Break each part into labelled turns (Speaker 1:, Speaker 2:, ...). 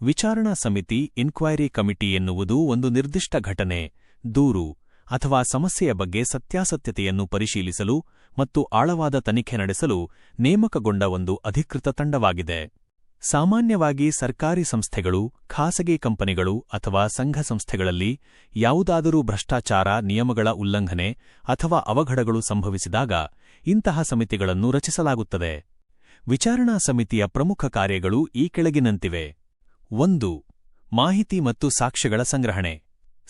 Speaker 1: ವಿಚಾರಣಾ ಸಮಿತಿ inquiry committee ಎನ್ನುವುದು ಒಂದು ನಿರ್ದಿಷ್ಟ ಘಟನೆ, ದೂರು ಅಥವಾ ಸಮಸ್ಯೆಯ ಬಗ್ಗೆ ಸತ್ಯಾಸತ್ಯತೆಯನ್ನು ಪರಿಶೀಲಿಸಲು ಮತ್ತು ಆಳವಾದ ತನಿಖೆ ನಡೆಸಲು ನೇಮಕಗೊಂಡ ಒಂದು ಅಧಿಕೃತ ತಂಡವಾಗಿದೆ. ಸಾಮಾನ್ಯವಾಗಿ ಸರ್ಕಾರಿ ಸಂಸ್ಥೆಗಳು, ಖಾಸಗಿ ಕಂಪನಿಗಳು ಅಥವಾ ಸಂಘ ಸಂಸ್ಥೆಗಳಲ್ಲಿ ಯಾವುದಾದರೂ ಭ್ರಷ್ಟಾಚಾರ, ನಿಯಮಗಳ ಉಲ್ಲಂಘನೆ ಅಥವಾ ಅವಘಡಗಳು ಸಂಭವಿಸಿದಾಗ ಇಂತಹ ಸಮಿತಿಗಳನ್ನು ರಚಿಸಲಾಗುತ್ತದೆ. ವಿಚಾರಣಾ ಸಮಿತಿಯ ಪ್ರಮುಖ ಕಾರ್ಯಗಳು ಈ ಕೆಳಗಿನಂತಿವೆ. ಒಂದು, ಮಾಹಿತಿ ಮತ್ತು ಸಾಕ್ಷ್ಯಗಳ ಸಂಗ್ರಹಣೆ.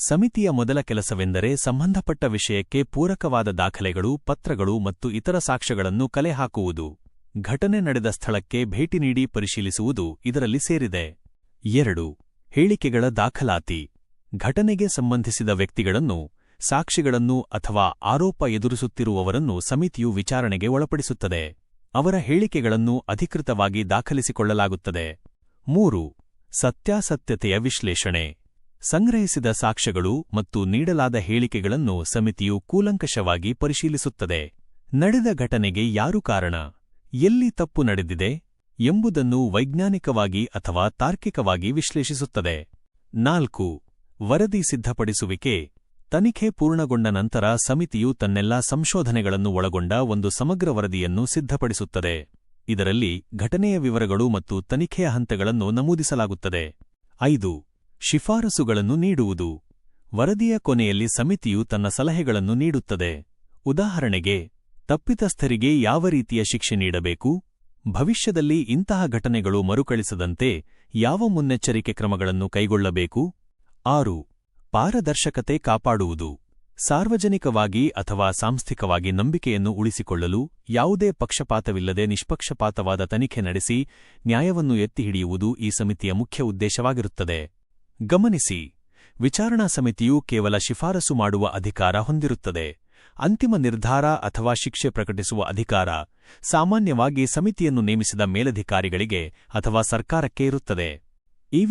Speaker 1: ಸಮಿತಿಯ ಮೊದಲ ಕೆಲಸವೆಂದರೆ ಸಂಬಂಧಪಟ್ಟ ವಿಷಯಕ್ಕೆ ಪೂರಕವಾದ ದಾಖಲೆಗಳು, ಪತ್ರಗಳು ಮತ್ತು ಇತರ ಸಾಕ್ಷ್ಯಗಳನ್ನು ಕಲೆಹಾಕುವುದು ಘಟನೆ ನಡೆದ ಸ್ಥಳಕ್ಕೆ ಭೇಟಿ ನೀಡಿ ಪರಿಶೀಲಿಸುವುದು ಇದರಲ್ಲಿ ಸೇರಿದೆ. ಎರಡು, ಹೇಳಿಕೆಗಳ ದಾಖಲಾತಿ. ಘಟನೆಗೆ ಸಂಬಂಧಿಸಿದ ವ್ಯಕ್ತಿಗಳನ್ನು, ಸಾಕ್ಷಿಗಳನ್ನು ಅಥವಾ ಆರೋಪ ಎದುರಿಸುತ್ತಿರುವವರನ್ನು ಸಮಿತಿಯು ವಿಚಾರಣೆಗೆ ಒಳಪಡಿಸುತ್ತದೆ. ಅವರ ಹೇಳಿಕೆಗಳನ್ನು ಅಧಿಕೃತವಾಗಿ ದಾಖಲಿಸಿಕೊಳ್ಳಲಾಗುತ್ತದೆ. ಮೂರು ಸತ್ಯಾಸತ್ಯತೆಯ ವಿಶ್ಲೇಷಣೆ. ಸಂಗ್ರಹಿಸಿದ ಸಾಕ್ಷ್ಯಗಳು ಮತ್ತು ನೀಡಲಾದ ಹೇಳಿಕೆಗಳನ್ನು ಸಮಿತಿಯು ಕೂಲಂಕಷವಾಗಿ ಪರಿಶೀಲಿಸುತ್ತದೆ. ನಡೆದ ಘಟನೆಗೆ ಯಾರು ಕಾರಣ? ಎಲ್ಲಿ ತಪ್ಪು ನಡೆದಿದೆ? ಎಂಬುದನ್ನು ವೈಜ್ಞಾನಿಕವಾಗಿ ಅಥವಾ ತಾರ್ಕಿಕವಾಗಿ ವಿಶ್ಲೇಷಿಸುತ್ತದೆ. ನಾಲ್ಕು. ವರದಿ ಸಿದ್ಧಪಡಿಸುವಿಕೆ. ತನಿಖೆ ಪೂರ್ಣಗೊಂಡ ನಂತರ ಸಮಿತಿಯು ತನ್ನೆಲ್ಲಾ ಸಂಶೋಧನೆಗಳನ್ನು ಒಳಗೊಂಡ ಒಂದು ಸಮಗ್ರ ವರದಿಯನ್ನು ಸಿದ್ಧಪಡಿಸುತ್ತದೆ. ಇದರಲ್ಲಿ ಘಟನೆಯ ವಿವರಗಳು ಮತ್ತು ತನಿಖೆಯ ಹಂತಗಳನ್ನು ನಮೂದಿಸಲಾಗುತ್ತದೆ. ಐದು, ಶಿಫಾರಸುಗಳನ್ನು ನೀಡುವುದು. ವರದಿಯ ಕೊನೆಯಲ್ಲಿ ಸಮಿತಿಯು ತನ್ನ ಸಲಹೆಗಳನ್ನು ನೀಡುತ್ತದೆ. ಉದಾಹರಣೆಗೆ, ತಪ್ಪಿತಸ್ಥರಿಗೆ ಯಾವ ರೀತಿಯ ಶಿಕ್ಷೆ ನೀಡಬೇಕು? ಭವಿಷ್ಯದಲ್ಲಿ ಇಂತಹ ಘಟನೆಗಳು ಮರುಕಳಿಸದಂತೆ ಯಾವ ಮುನ್ನೆಚ್ಚರಿಕೆ ಕ್ರಮಗಳನ್ನು ಕೈಗೊಳ್ಳಬೇಕು? ಆರು, ಪಾರದರ್ಶಕತೆ ಕಾಪಾಡುವುದು. ಸಾರ್ವಜನಿಕವಾಗಿ ಅಥವಾ ಸಾಂಸ್ಥಿಕವಾಗಿ ನಂಬಿಕೆಯನ್ನು ಉಳಿಸಿಕೊಳ್ಳಲು ಯಾವುದೇ ಪಕ್ಷಪಾತವಿಲ್ಲದೆ ನಿಷ್ಪಕ್ಷಪಾತವಾದ ತನಿಖೆ ನಡೆಸಿ ನ್ಯಾಯವನ್ನು ಎತ್ತಿಹಿಡಿಯುವುದು ಈ ಸಮಿತಿಯ ಮುಖ್ಯ ಉದ್ದೇಶವಾಗಿರುತ್ತದೆ. ಗಮನಿಸಿ, ವಿಚಾರಣಾ ಸಮಿತಿಯು ಕೇವಲ ಶಿಫಾರಸು ಮಾಡುವ ಅಧಿಕಾರ ಹೊಂದಿರುತ್ತದೆ. ಅಂತಿಮ ನಿರ್ಧಾರ ಅಥವಾ ಶಿಕ್ಷೆ ಪ್ರಕಟಿಸುವ ಅಧಿಕಾರ ಸಾಮಾನ್ಯವಾಗಿ ಸಮಿತಿಯನ್ನು ನೇಮಿಸಿದ ಮೇಲಧಿಕಾರಿಗಳಿಗೆ ಅಥವಾ ಸರ್ಕಾರಕ್ಕೆ ಇರುತ್ತದೆ. ಈ